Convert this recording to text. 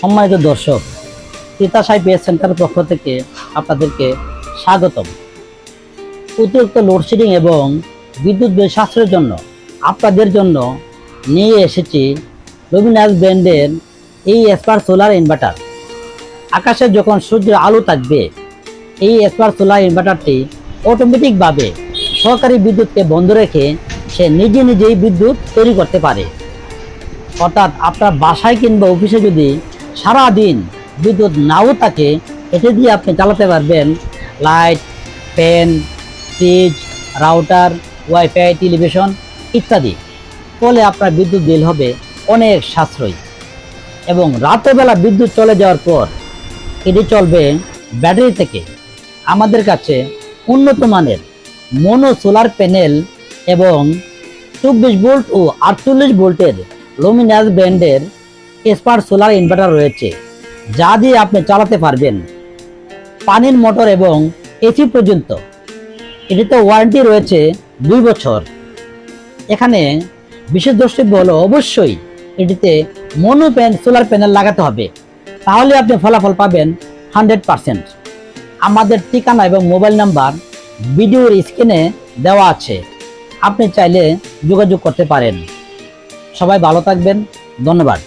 সম্মানিত দর্শক তিতাসাই পেস সেন্টারের পক্ষ থেকে আপনাদেরকে স্বাগতম। অতিরিক্ত লোডশেডিং এবং বিদ্যুৎ বিল সাশ্রয়ের জন্য আপনাদের জন্য নিয়ে এসেছি লুমিনাস ব্র্যান্ডের এই এসপার সোলার ইনভার্টার আকাশে যখন সূর্যের আলো থাকবে, এই এসপার সোলার ইনভার্টারটি অটোমেটিকভাবে সরকারি বিদ্যুৎকে বন্ধ রেখে সে নিজে নিজেই বিদ্যুৎ তৈরি করতে পারে। অর্থাৎ আপনার বাসায় কিংবা অফিসে যদি সারা দিন বিদ্যুৎ নাও থাকে, এটি দিয়ে আপনি চালাতে পারবেন। Light, fan, fridge, router, wifi, television ইত্যাদি। ফলে আপনার বিদ্যুৎ বিল হবে অনেক সাশ্রয়ী। এবং রাতেরবেলা বিদ্যুৎ চলে যাওয়ার পর এটি চলবে ব্যাটারি থেকে। আমাদের কাছে উন্নত মানের মনো সোলার প্যানেল এবং চব্বিশ ভোল্ট ও আটচল্লিশ ভোল্টের লুমিনাস ব্র্যান্ডের স্পার্ট সোলার ইনভার্টার রয়েছে, যা দিয়ে আপনি চালাতে পারবেন পানির মোটর এবং এসি পর্যন্ত। এটিতে ওয়ারেন্টি রয়েছে দুই বছর। এখানে বিশেষ দ্রষ্টব্য হলো অবশ্যই এটিতে মনো প্যান, সোলার প্যানেল লাগাতে হবে, তাহলে আপনি ফলাফল পাবেন হান্ড্রেড পারসেন্ট। আমাদের ঠিকানা এবং মোবাইল নাম্বার ভিডিওর স্ক্রিনে দেওয়া আছে, আপনি চাইলে যোগাযোগ করতে পারেন। সবাই ভালো থাকবেন, ধন্যবাদ।